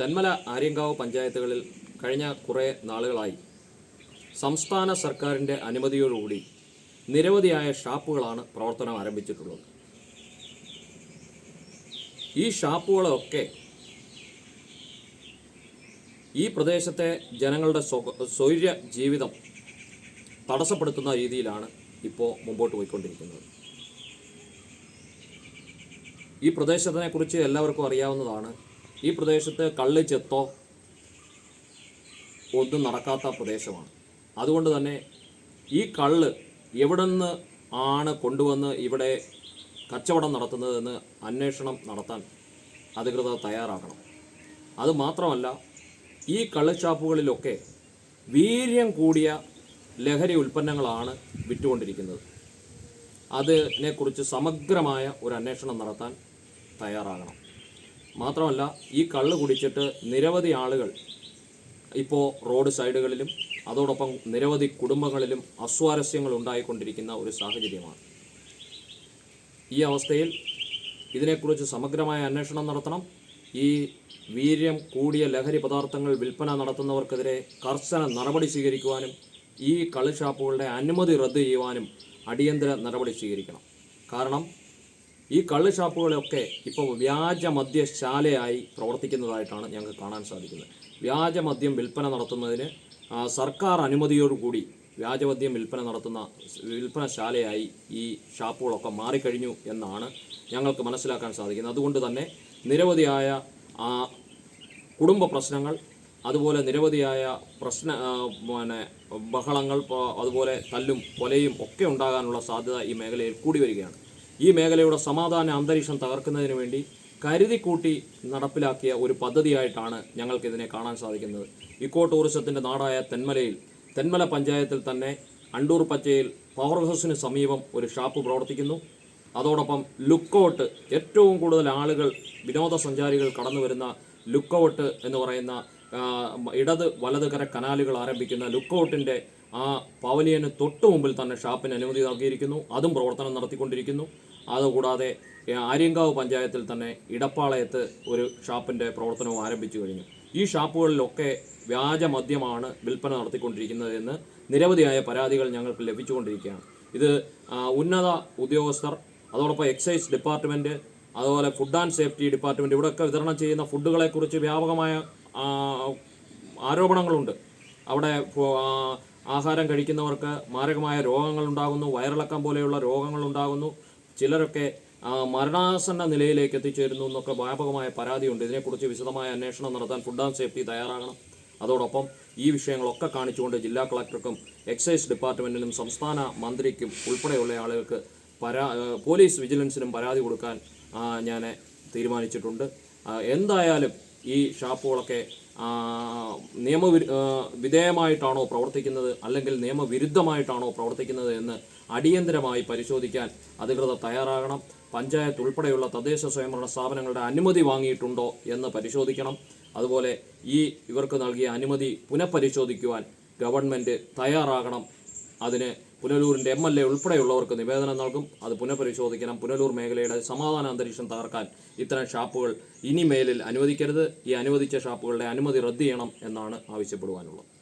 തെന്മല ആര്യങ്കാവ് പഞ്ചായത്തുകളിൽ കഴിഞ്ഞ കുറേ നാളുകളായി സംസ്ഥാന സർക്കാരിന്റെ അനുമതിയോടുകൂടി നിരവധിയായ ഷാപ്പുകളാണ് പ്രവർത്തനം ആരംഭിച്ചിട്ടുള്ളത്. ഈ ഷാപ്പുകളൊക്കെ ഈ പ്രദേശത്തെ ജനങ്ങളുടെ സ്വ- സ്വൈര്യ ജീവിതം തടസ്സപ്പെടുത്തുന്ന രീതിയിലാണ് ഇപ്പോൾ മുമ്പോട്ട് പോയിക്കൊണ്ടിരിക്കുന്നത്. ഈ പ്രദേശത്തിനെക്കുറിച്ച് എല്ലാവർക്കും അറിയാവുന്നതാണ് ഈ പ്രദേശത്ത് കള്ള് ചെത്തോ ഒന്നും നടക്കാത്ത പ്രദേശമാണ്. അതുകൊണ്ട് തന്നെ ഈ കള്ള് എവിടെ നിന്ന് ആണ് കൊണ്ടുവന്ന് ഇവിടെ കച്ചവടം നടത്തുന്നതെന്ന് അന്വേഷണം നടത്താൻ അധികൃതർ തയ്യാറാക്കണം അതുമാത്രമല്ല ഈ കള്ളുഷാപ്പുകളിലൊക്കെ വീര്യം കൂടിയ ലഹരി ഉൽപ്പന്നങ്ങളാണ് വിറ്റുകൊണ്ടിരിക്കുന്നത്. അതിനെക്കുറിച്ച് സമഗ്രമായ ഒരു അന്വേഷണം നടത്താൻ തയ്യാറാകണം. മാത്രമല്ല ഈ കള്ള് കുടിച്ചിട്ട് നിരവധി ആളുകൾ ഇപ്പോൾ റോഡ് സൈഡുകളിലും അതോടൊപ്പം നിരവധി കുടുംബങ്ങളിലും അസ്വാരസ്യങ്ങൾ ഉണ്ടായിക്കൊണ്ടിരിക്കുന്ന ഒരു സാഹചര്യമാണ്. ഈ അവസ്ഥയിൽ ഇതിനെക്കുറിച്ച് സമഗ്രമായ അന്വേഷണം നടത്തണം. ഈ വീര്യം കൂടിയ ലഹരി പദാർത്ഥങ്ങൾ വിൽപ്പന നടത്തുന്നവർക്കെതിരെ കർശന നടപടി സ്വീകരിക്കുവാനും ഈ കള്ളുഷാപ്പുകളുടെ അനുമതി റദ്ദ് ചെയ്യുവാനും അടിയന്തര നടപടി സ്വീകരിക്കണം. കാരണം ഈ കള്ള് ഷാപ്പുകളൊക്കെ ഇപ്പോൾ വ്യാജ മദ്യശാലയായി പ്രവർത്തിക്കുന്നതായിട്ടാണ് ഞങ്ങൾക്ക് കാണാൻ സാധിക്കുന്നത്. വ്യാജ മദ്യം വിൽപ്പന നടത്തുന്നതിന് സർക്കാർ അനുമതിയോടുകൂടി വ്യാജമദ്യം വിൽപ്പന നടത്തുന്ന വിൽപ്പനശാലയായി ഈ ഷാപ്പുകളൊക്കെ മാറിക്കഴിഞ്ഞു എന്നാണ് ഞങ്ങൾക്ക് മനസ്സിലാക്കാൻ സാധിക്കുന്നത്. അതുകൊണ്ട് തന്നെ നിരവധിയായ കുടുംബ പ്രശ്നങ്ങൾ അതുപോലെ നിരവധിയായ പ്രശ്ന പിന്നെ ബഹളങ്ങൾ അതുപോലെ തല്ലും കൊലയും ഒക്കെ ഉണ്ടാകാനുള്ള സാധ്യത ഈ മേഖലയിൽ കൂടി വരികയാണ്. ഈ മേഖലയുടെ സമാധാന അന്തരീക്ഷം തകർക്കുന്നതിന് വേണ്ടി കരുതിക്കൂട്ടി നടപ്പിലാക്കിയ ഒരു പദ്ധതിയായിട്ടാണ് ഞങ്ങൾക്കിതിനെ കാണാൻ സാധിക്കുന്നത്. ഇക്കോ ടൂറിസത്തിന്റെ നാടായ തെന്മലയിൽ തെന്മല പഞ്ചായത്തിൽ തന്നെ അണ്ടൂർ പച്ചയിൽ പവർ ഹൗസിന് സമീപം ഒരു ഷാപ്പ് പ്രവർത്തിക്കുന്നു. അതോടൊപ്പം ലുക്കൗട്ട് ഏറ്റവും കൂടുതൽ ആളുകൾ വിനോദസഞ്ചാരികൾ കടന്നു വരുന്ന ലുക്കൗട്ട് എന്ന് പറയുന്ന ഇടത് വലതുകര കനാലുകൾ ആരംഭിക്കുന്ന ലുക്കൗട്ടിന്റെ ആ പവലിയന് തൊട്ടു മുമ്പിൽ തന്നെ ഷാപ്പിന് അനുമതി നൽകിയിരിക്കുന്നു. അതും പ്രവർത്തനം നടത്തിക്കൊണ്ടിരിക്കുന്നു. അതുകൂടാതെ ആര്യങ്കാവ് പഞ്ചായത്തിൽ തന്നെ ഇടപ്പാളയത്ത് ഒരു ഷാപ്പിന്റെ പ്രവർത്തനവും ആരംഭിച്ചു കഴിഞ്ഞു. ഈ ഷാപ്പുകളിലൊക്കെ വ്യാജ മദ്യമാണ് വിൽപ്പന നടത്തിക്കൊണ്ടിരിക്കുന്നത് എന്ന് നിരവധിയായ പരാതികൾ ഞങ്ങൾക്ക് ലഭിച്ചുകൊണ്ടിരിക്കുകയാണ്. ഇത് ഉന്നത ഉദ്യോഗസ്ഥർ അതോടൊപ്പം എക്സൈസ് ഡിപ്പാർട്ട്മെന്റ് അതുപോലെ ഫുഡ് ആൻഡ് സേഫ്റ്റി ഡിപ്പാർട്ട്മെന്റ് ഇവിടെയൊക്കെ വിതരണം ചെയ്യുന്ന ഫുഡുകളെക്കുറിച്ച് വ്യാപകമായ ആരോപണങ്ങളുണ്ട്. അവിടെ ആഹാരം കഴിക്കുന്നവർക്ക് മാരകമായ രോഗങ്ങൾ ഉണ്ടാകുന്നു വയറിളക്കം പോലെയുള്ള രോഗങ്ങൾ ഉണ്ടാകുന്നു ചിലരൊക്കെ മരണാസന്ന നിലയിലേക്ക് എത്തിച്ചേരുന്നു എന്നൊക്കെ വ്യാപകമായ പരാതിയുണ്ട്. ഇതിനെക്കുറിച്ച് വിശദമായ അന്വേഷണം നടത്താൻ ഫുഡ് ആൻഡ് സേഫ്റ്റി തയ്യാറാകണം. അതോടൊപ്പം ഈ വിഷയങ്ങളൊക്കെ കാണിച്ചുകൊണ്ട് ജില്ലാ കളക്ടർക്കും എക്സൈസ് ഡിപ്പാർട്ട്മെന്റിനും സംസ്ഥാന മന്ത്രിക്കും ഉൾപ്പെടെയുള്ള ആളുകൾക്ക് പരാ പോലീസ് വിജിലൻസിനും പരാതി കൊടുക്കാൻ ഞാൻ തീരുമാനിച്ചിട്ടുണ്ട്. എന്തായാലും ഈ ഷാപ്പുകളൊക്കെ ആ, നിയമവിരു വിധേയമായിട്ടാണോ പ്രവർത്തിക്കുന്നത് അല്ലെങ്കിൽ നിയമവിരുദ്ധമായിട്ടാണോ പ്രവർത്തിക്കുന്നത് എന്ന് അടിയന്തരമായി പരിശോധിക്കാൻ അധികൃതർ തയ്യാറാകണം. പഞ്ചായത്ത് ഉൾപ്പെടെയുള്ള തദ്ദേശ സ്വയംഭരണ സ്ഥാപനങ്ങളുടെ അനുമതി വാങ്ങിയിട്ടുണ്ടോ എന്ന് പരിശോധിക്കണം. അതുപോലെ ഈ ഇവർക്ക് നൽകിയ അനുമതി പുനഃപരിശോധിക്കുവാൻ ഗവൺമെന്റ് തയ്യാറാകണം. അതിന് പുനലൂരിന്റെ എം എൽ എ ഉൾപ്പെടെയുള്ളവർക്ക് നിവേദനം നൽകും. അത് പുനഃപരിശോധിക്കണം. പുനലൂർ മേഖലയുടെ സമാധാന അന്തരീക്ഷം തകർക്കാൻ ഇത്തരം ഷാപ്പുകൾ ഇനി മേലിൽ അനുവദിക്കരുത്. ഈ അനുവദിച്ച ഷാപ്പുകളുടെ അനുമതി റദ്ദ് ചെയ്യണം എന്നാണ് ആവശ്യപ്പെടുവാനുള്ളത്.